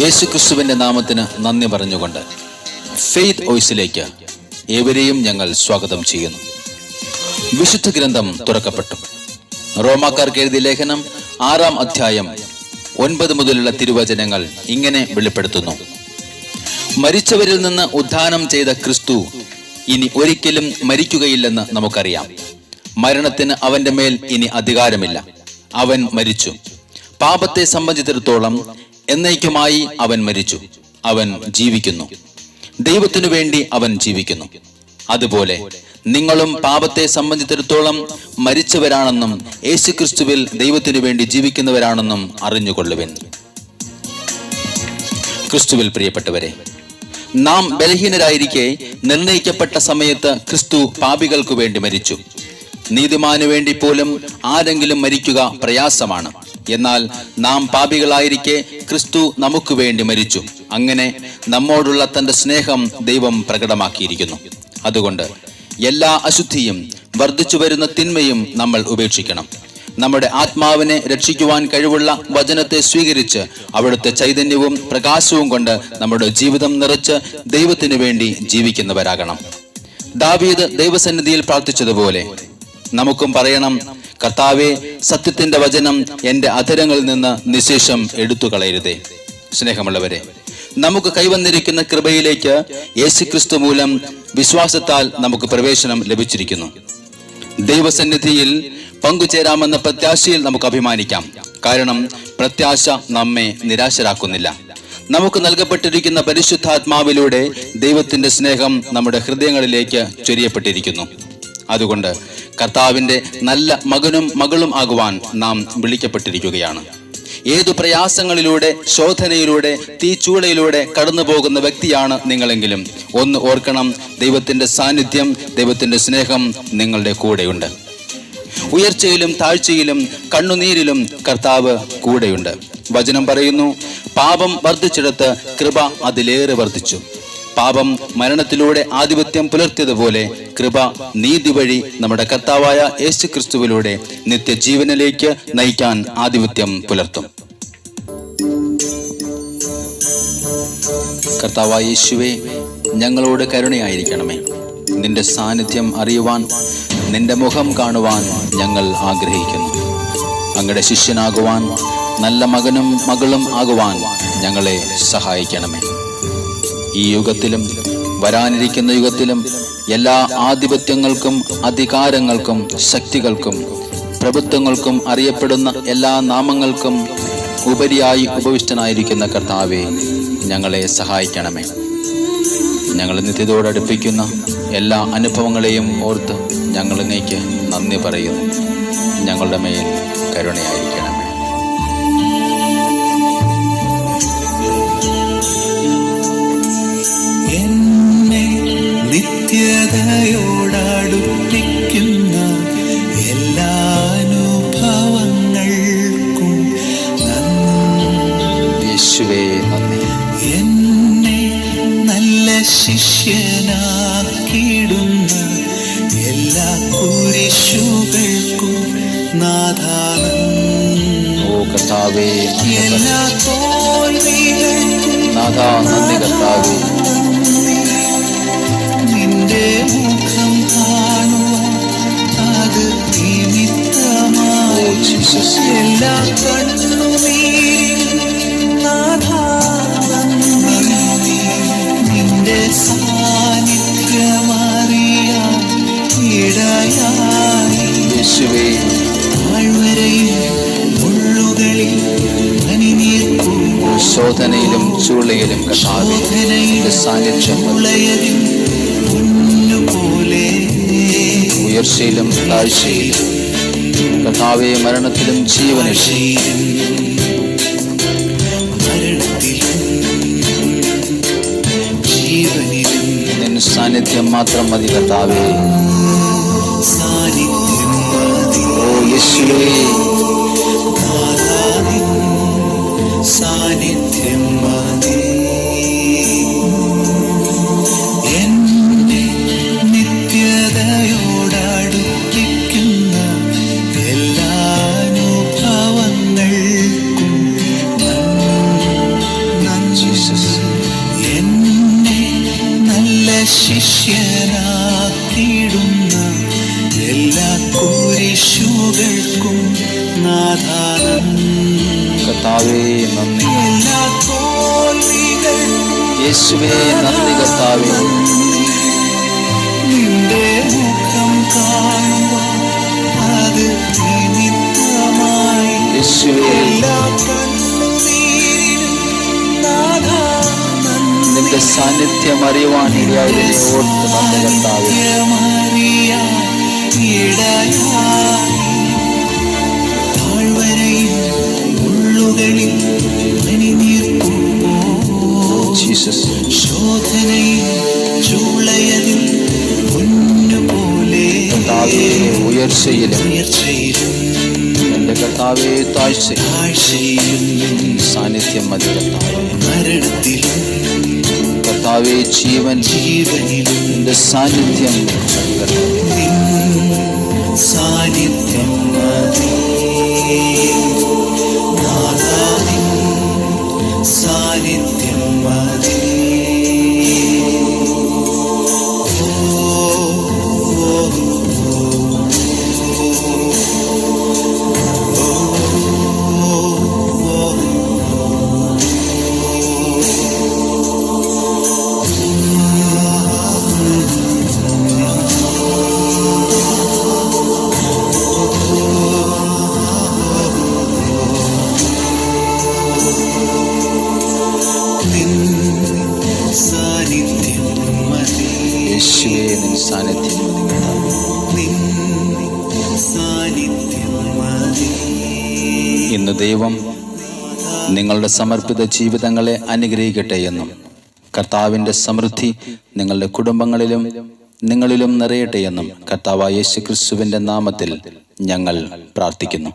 യേശു ക്രിസ്തുവിന്റെ നാമത്തിന് നന്ദി പറഞ്ഞുകൊണ്ട് ഫെയ്ത്ത് ഓയ്സിലേക്ക് ഏവരെയും ഞങ്ങൾ സ്വാഗതം ചെയ്യുന്നു. വിശുദ്ധ ഗ്രന്ഥം തുറക്കപ്പെട്ടു. റോമാക്കാർക്ക് എഴുതിയ ലേഖനം ആറാം അധ്യായം ഒൻപത് മുതലുള്ള തിരുവചനങ്ങൾ ഇങ്ങനെ വെളിപ്പെടുത്തുന്നു. മരിച്ചവരിൽ നിന്ന് ഉദ്ധാനം ചെയ്ത ക്രിസ്തു ഇനി ഒരിക്കലും മരിക്കുകയില്ലെന്ന് നമുക്കറിയാം. മരണത്തിന് അവന്റെ മേൽ ഇനി അധികാരമില്ല. അവൻ മരിച്ചു. പാപത്തെ സംബന്ധിച്ചിടത്തോളം എന്നേക്കുമായി അവൻ മരിച്ചു. അവൻ ജീവിക്കുന്നു. ദൈവത്തിനു വേണ്ടി അവൻ ജീവിക്കുന്നു. അതുപോലെ നിങ്ങളും പാപത്തെ സംബന്ധിച്ചിടത്തോളം മരിച്ചവരാണെന്നും യേശുക്രിസ്തുവിൽ ദൈവത്തിനു വേണ്ടി ജീവിക്കുന്നവരാണെന്നും അറിഞ്ഞുകൊള്ളുവിൻ. ക്രിസ്തുവിൽ പ്രിയപ്പെട്ടവരെ നാം ബലഹീനരായിരിക്കെ നിർണയിക്കപ്പെട്ട സമയത്ത് ക്രിസ്തു പാപികൾക്കു വേണ്ടി മരിച്ചു. നീതിമാനു വേണ്ടി പോലും ആരെങ്കിലും മരിക്കുക പ്രയാസമാണ്. എന്നാൽ നാം പാപികളായിരിക്കെ ക്രിസ്തു നമുക്ക് വേണ്ടി മരിച്ചു. അങ്ങനെ നമ്മോടുള്ള തന്റെ സ്നേഹം ദൈവം പ്രകടമാക്കിയിരിക്കുന്നു. അതുകൊണ്ട് എല്ലാ അശുദ്ധിയും വർദ്ധിച്ചു വരുന്ന തിന്മയും നമ്മൾ ഉപേക്ഷിക്കണം. നമ്മുടെ ആത്മാവിനെ രക്ഷിക്കുവാൻ കഴിവുള്ള വചനത്തെ സ്വീകരിച്ച് അവിടുത്തെ ചൈതന്യവും പ്രകാശവും കൊണ്ട് നമ്മുടെ ജീവിതം നിറച്ച് ദൈവത്തിനു വേണ്ടി ജീവിക്കുന്നവരാകണം. ദാവീദ് ദൈവസന്നിധിയിൽ പ്രാർത്ഥിച്ചതുപോലെ നമുക്കും പറയണം കർത്താവെ സത്യത്തിന്റെ വചനം എന്റെ അധരങ്ങളിൽ നിന്ന് നിശേഷം എടുത്തു കളയരുതേ സ്നേഹമുള്ളവരെ നമുക്ക് കൈവന്നിരിക്കുന്ന കൃപയിലേക്ക് യേശുക്രിസ്തു മൂലം വിശ്വാസത്താൽ നമുക്ക് പ്രവേശനം ലഭിച്ചിരിക്കുന്നു. ദൈവസന്നിധിയിൽ പങ്കുചേരാമെന്ന പ്രത്യാശയിൽ നമുക്ക് അഭിമാനിക്കാം. കാരണം പ്രത്യാശ നമ്മെ നിരാശരാക്കുന്നില്ല. നമുക്ക് നൽകപ്പെട്ടിരിക്കുന്ന പരിശുദ്ധാത്മാവിലൂടെ ദൈവത്തിന്റെ സ്നേഹം നമ്മുടെ ഹൃദയങ്ങളിലേക്ക് ചൊരിയപ്പെട്ടിരിക്കുന്നു. അതുകൊണ്ട് കർത്താവിന്റെ നല്ല മകനും മകളും ആകുവാൻ നാം വിളിക്കപ്പെട്ടിരിക്കുകയാണ്. ഏതു പ്രയാസങ്ങളിലൂടെ ശോധനയിലൂടെ തീച്ചൂളയിലൂടെ കടന്നു പോകുന്ന വ്യക്തിയാണ് നിങ്ങളെങ്കിലും. ഒന്ന് ഓർക്കണം ദൈവത്തിന്റെ സാന്നിധ്യം ദൈവത്തിന്റെ സ്നേഹം നിങ്ങളുടെ കൂടെയുണ്ട്. ഉയർച്ചയിലും താഴ്ചയിലും കണ്ണുനീരിലും കർത്താവ് കൂടെയുണ്ട്. വചനം പറയുന്നു പാപം വർദ്ധിച്ചിടത്ത് കൃപ അതിലേറെ വർദ്ധിച്ചു. പാപം മരണത്തിലൂടെ ആധിപത്യം പുലർത്തിയതുപോലെ കൃപ നീതി വഴി നമ്മുടെ കർത്താവായ യേശു ക്രിസ്തുവിലൂടെ നിത്യജീവനിലേക്ക് നയിക്കാൻ ആധിപത്യം പുലർത്തും. കർത്താവായ യേശുവെ ഞങ്ങളോട് കരുണയായിരിക്കണമേ. നിന്റെ സാന്നിധ്യം അറിയുവാൻ നിന്റെ മുഖം കാണുവാൻ ഞങ്ങൾ ആഗ്രഹിക്കുന്നു. അങ്ങയുടെ ശിഷ്യനാകുവാൻ നല്ല മകനും മകളും ആകുവാൻ ഞങ്ങളെ സഹായിക്കണമേ. ഈ യുഗത്തിലും വരാനിരിക്കുന്ന യുഗത്തിലും എല്ലാ ആധിപത്യങ്ങൾക്കും അധികാരങ്ങൾക്കും ശക്തികൾക്കും പ്രഭുത്വങ്ങൾക്കും അറിയപ്പെടുന്ന എല്ലാ നാമങ്ങൾക്കും ഉപരിയായി ഉപവിഷ്ടനായിരിക്കുന്ന കർത്താവെ ഞങ്ങളെ സഹായിക്കണമേ. ഞങ്ങൾ നിത്യതോടടുപ്പിക്കുന്ന എല്ലാ അനുഭവങ്ങളെയും ഓർത്ത് ഞങ്ങൾ ഇങ്ങേക്ക് നന്ദി പറയുന്നു. ഞങ്ങളുടെ മേൽ കരുണയായിരിക്കണമേ. യേശുവേ നന്ദി. എന്നെ നല്ല ശിഷ്യനാക്കിടുന്ന എല്ലാ കുരിശുകൾക്കും നാഥാനന്ദി ഓ കർത്താവേ എല്ലാ തോൽവികൾക്കും നാഥ നന്ദി കർത്താവേ. നിന്റെ മുഖം കാണുവാൻ അത് നിമിത്തമായി. എല്ലാ കണ്ണുനീരിലും ചൂളയിലും സാന്നിധ്യം ഉയർച്ചയിലും താഴ്ചയിലും കഥാവെ മരണത്തിലും ജീവനിലും നിൻ സാന്നിധ്യം മാത്രം മതി കഥാവേ. ഓ യേശുവേ കർത്താവേ നന്ദി. യേശുവേ നന്ദി കർത്താവേ. നിന്റെ മുഖം അത് നിമിത്തമായി. യേശുവേ. നന്ദി. നിന്റെ സാന്നിധ്യം അറിയുവാൻ ഇടയായതിനെ ഓർത്ത് നന്ദി. കർത്താവേ ഉയർച്ചയിലും എന്റെ കർത്താവേ താഴ്ച താഴ്ചയിലും സാന്നിധ്യം മതി മരണത്തിലും കർത്താവേ ജീവൻ ജീവനിലും നിന്റെ സാന്നിധ്യം സാന്നിധ്യം മതി. സാന്നിധ്യം ഇന്ന് ദൈവം നിങ്ങളുടെ സമർപ്പിത ജീവിതങ്ങളെ അനുഗ്രഹിക്കട്ടെ എന്നും കർത്താവിന്റെ സമൃദ്ധി നിങ്ങളുടെ കുടുംബങ്ങളിലും നിങ്ങളിലും നിറയട്ടെ എന്നും കർത്താവായ യേശു ക്രിസ്തുവിന്റെ നാമത്തിൽ ഞങ്ങൾ പ്രാർത്ഥിക്കുന്നു.